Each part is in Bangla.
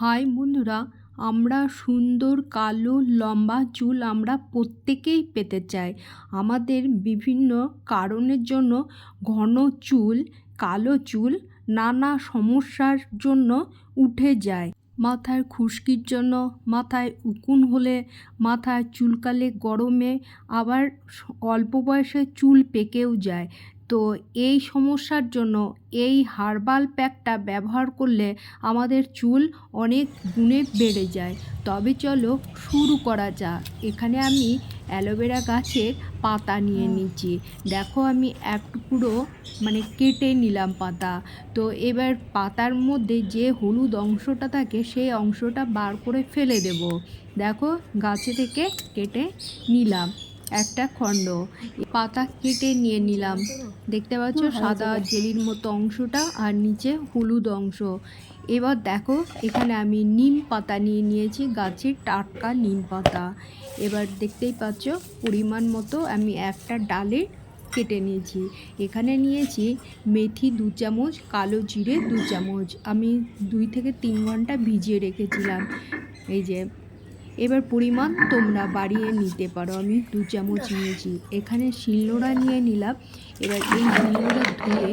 হাই বন্ধুরা, আমরা সুন্দর, কালো, লম্বা চুল আমরা প্রত্যেকেই পেতে চাই। আমাদের বিভিন্ন কারণের জন্য ঘন চুল, কালো চুল নানা সমস্যার জন্য উঠে যায়। মাথায় খুশকির জন্য, মাথায় উকুন হলে, মাথায় চুলকালে গরমে আবার অল্প বয়সে চুল পেকেও যায়। তো এই সমস্যার জন্য এই হার্বাল প্যাকটা ব্যবহার করলে আমাদের চুল অনেক গুণে বেড়ে যায়। তবে চলো শুরু করা যাক। এখানে আমি অ্যালোভেরা গাছের পাতা নিয়ে নিচ্ছি। দেখো আমি এক টুকরো মানে কেটে নিলাম পাতা। তো এবার পাতার মধ্যে যে হলুদ অংশটা থাকে সেই অংশটা বার করে ফেলে দেব। দেখো গাছে থেকে কেটে নিলাম। একটা খণ্ড। পাতা কেটে নিয়ে নিলাম। দেখতে পাচ্ছ, সাদা জেলির মতো অংশটা আর নিচে হলুদ অংশ। এবার দেখো, এখানে আমি নিম পাতা নিয়ে নিয়েছি, গাছের টাটকা নিম পাতা। এবার দেখতেই পাচ্ছ, পরিমাণ মতো আমি একটা ডালে কেটে নিয়েছি। এখানে নিয়েছি মেথি দু চামচ, কালো জিরে দু চামচ। আমি দুই থেকে তিন ঘণ্টা ভিজিয়ে রেখেছিলাম। এই যে এবার পরিমাণ তোমরা বাড়িয়ে নিতে পারো। আমি দু চামচ নিয়েছি। এখানে শিলনোড়া নিয়ে নিলাম। এবার এই শিলনোড়া ধুয়ে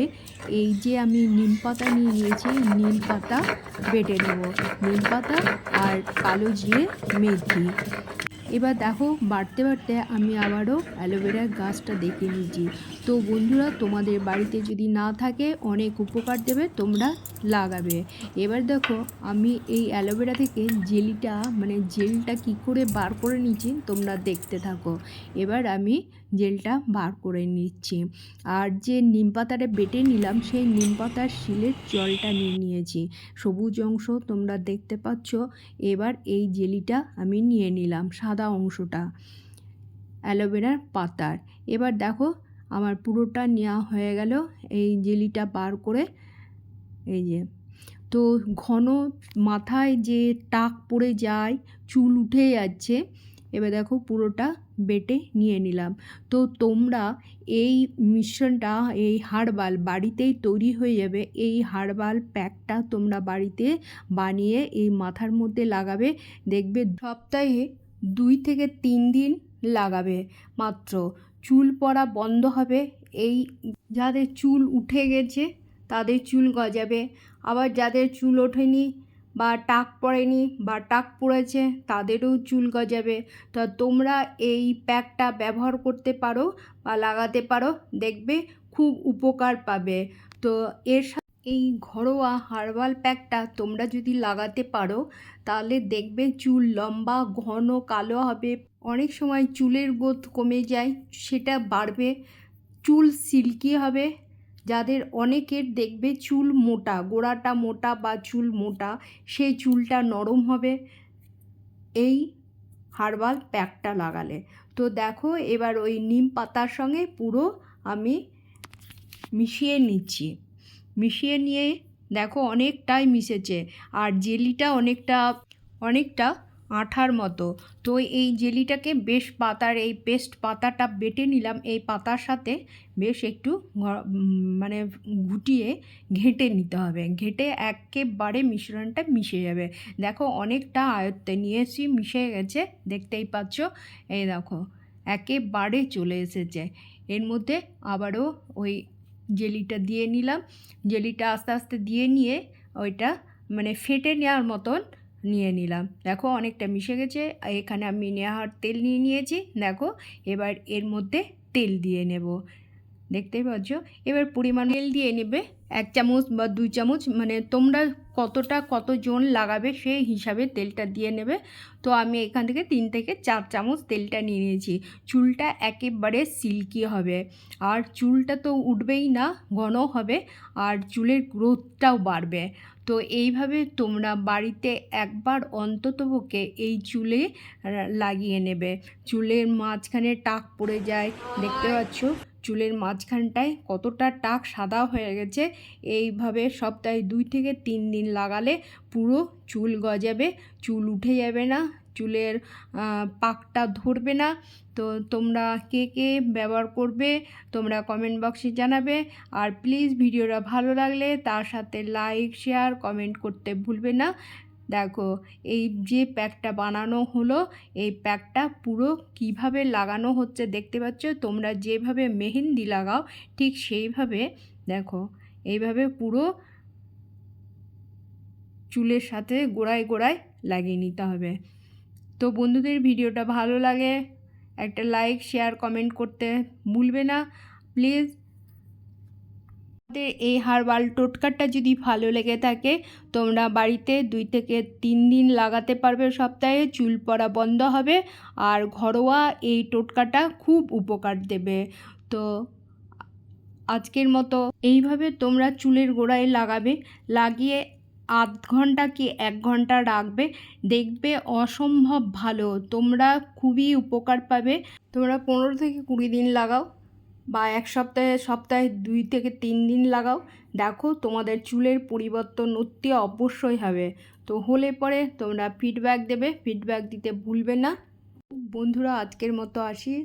এই যে আমি নিম পাতা নিয়ে নিয়েছি, নিম পাতা বেটে নেব। নিম পাতা আর কালো জিরে মেথি। এবার দেখো, বাড়তে বাড়তে আমি আবারও অ্যালোভেরার গাছটা দেখে নিয়েছি। তো বন্ধুরা, তোমাদের বাড়িতে যদি না থাকে, অনেক উপকার দেবে, তোমরা লাগাবে। এবার দেখো, আমি এই অ্যালোভেরা থেকে জেলিটা মানে জেলটা কি করে বার করে নিচ্ছি, তোমরা দেখতে থাকো। এবার আমি জেলটা বার করে নিচ্ছি। আর যে নিম পাতাটা বেটে নিলাম, সেই নিম পাতার শিলের জলটা নিয়ে নিয়েছি। সবুজ অংশ তোমরা দেখতে পাচ্ছ। এবার এই জেলিটা আমি নিয়ে নিলাম, সাদা অংশটা, অ্যালোভেরার পাতার। এবার দেখো আমার পুরোটা নেওয়া হয়ে গেল। এই জেলিটা বার করে এই যে। তো ঘন মাথায় যে টাক পড়ে যায়, চুল উঠে যাচ্ছে, এবার দেখো পুরোটা বেটে নিয়ে নিলাম। তো তোমরা এই মিশ্রণটা, এই হার্বাল বাড়িতেই তৈরি হয়ে যাবে। এই হার্বাল প্যাকটা তোমরা বাড়িতে বানিয়ে এই মাথার মধ্যে লাগাবে। দেখবে সপ্তাহে দুই থেকে তিন দিন লাগাবে মাত্র। চুল পড়া বন্ধ হবে। এই যাদের চুল উঠে গেছে, তাদের চুল গজাবে। আবার যাদের চুল ওঠেনি বা টাক পড়েনি বা টাক পড়েছে, তাদেরও চুল গজাবে। তো তোমরা এই প্যাকটা ব্যবহার করতে পারো বা লাগাতে পারো, দেখবে খুব উপকার পাবে। তো এর এই ঘরোয়া হার্বাল প্যাকটা তোমরা যদি লাগাতে পারো, তাহলে দেখবে চুল লম্বা, ঘন, কালো হবে। অনেক সময় চুলের গোথ কমে যায়, সেটা বাড়বে। চুল সিল্কি হবে। যাদের অনেকের দেখবে চুল মোটা, গোড়াটা মোটা বা চুল মোটা, সেই চুলটা নরম হবে এই হার্বাল প্যাকটা লাগালে। তো দেখো, এবার ওই নিম পাতার সঙ্গে পুরো আমি মিশিয়ে নিচ্ছি। মিশিয়ে নিয়ে দেখো অনেকটাই মিশেছে। আর জেলিটা অনেকটা অনেকটা আঠার মতো। তো এই জেলিটাকে বেশ পাতার, এই পেস্ট পাতাটা বেটে নিলাম। এই পাতার সাথে বেশ একটু মানে ঘুটিয়ে ঘেঁটে নিতে হবে। ঘেঁটে একেবারে মিশ্রণটা মিশে যাবে। দেখো অনেকটা আয়ত্তে নিয়ে এসেছি মিশে গেছে। দেখতেই পাচ্ছ? এই দেখো, একেবারে চলে এসেছে। এর মধ্যে আবারও ওই জেলিটা দিয়ে নিলাম। জেলিটা আস্তে আস্তে দিয়ে নিয়ে ওইটা মানে ফেটে নেওয়ার মতন নিয়ে নিলাম। দেখো অনেকটা মিশে গেছে। এখানে আমি নেওয়ার তেল নিয়ে নিয়েছি। দেখো এবার এর মধ্যে তেল দিয়ে নেব। দেখতেই পাচ্ছ? এবার পরিমাণ তেল দিয়ে নেবে। এক চামচ বা দুই চামচ মানে তোমরা কতটা কতজন লাগাবে সেই হিসাবে তেলটা দিয়ে নেবে। তো আমি এখান থেকে তিন থেকে চার চামচ তেলটা নিয়ে নিয়েছি। চুলটা একেবারে সিল্কি হবে। আর চুলটা তো উঠবেই না ঘন হবে। আর চুলের গ্রোথটাও বাড়বে। তো এইভাবে তোমরা বাড়িতে একবার অন্ততপক্ষে এই চুলে লাগিয়ে নেবে। চুলের মাঝখানে টাক পড়ে যায়, দেখতে পাচ্ছ? চুলের মাঝখানটায় কতটা টাক সাদা হয়ে গেছে। এইভাবে সপ্তাহে দুই থেকে তিন দিন লাগালে পুরো চুল গজাবে, চুল উঠে যাবে না চুলের পাকটা ধরবে না। তো তোমরা কে কে ব্যবহার করবে তোমরা কমেন্ট বক্সে জানাবে। আর প্লিজ ভিডিওটা ভালো লাগলে তার সাথে লাইক শেয়ার কমেন্ট করতে ভুলবে না। দেখো, এই যে প্যাকটা বানানো হলো, এই প্যাকটা পুরো কীভাবে লাগানো হচ্ছে দেখতে পাচ্ছ? তোমরা যেভাবে মেহেন্দি লাগাও, ঠিক সেইভাবে দেখো, এইভাবে পুরো চুলের সাথে গোড়ায় গোড়ায় লাগিয়ে নিতে হবে। তো বন্ধুদের ভিডিওটা ভালো লাগে, একটা লাইক শেয়ার কমেন্ট করতে ভুলবে না। প্লিজ আমাদের এই হার্বাল টোটকাটা যদি ভালো লেগে থাকে, তোমরা বাড়িতে দুই থেকে তিন দিন লাগাতে পারবে সপ্তাহে, চুল পড়া বন্ধ হবে আর ঘরোয়া এই টোটকাটা খুব উপকার দেবে। তো আজকের মতো এইভাবে তোমরা চুলের গোড়ায় লাগাবে, লাগিয়ে আধ ঘণ্টা কি এক ঘণ্টা রাখবে? দেখবে অসম্ভব ভালো। তোমরা খুবই উপকার পাবে। তোমরা পনেরো থেকে কুড়ি দিন লাগাও বা এক সপ্তাহে সপ্তাহে দুই থেকে তিন দিন লাগাও। দেখো তোমাদের চুলের পরিবর্তন অতি অবশ্যই হবে। তো হলে পরে তোমরা ফিডব্যাক দেবে। ফিডব্যাক দিতে ভুলবে না। বন্ধুরা, আজকের মতো আসি।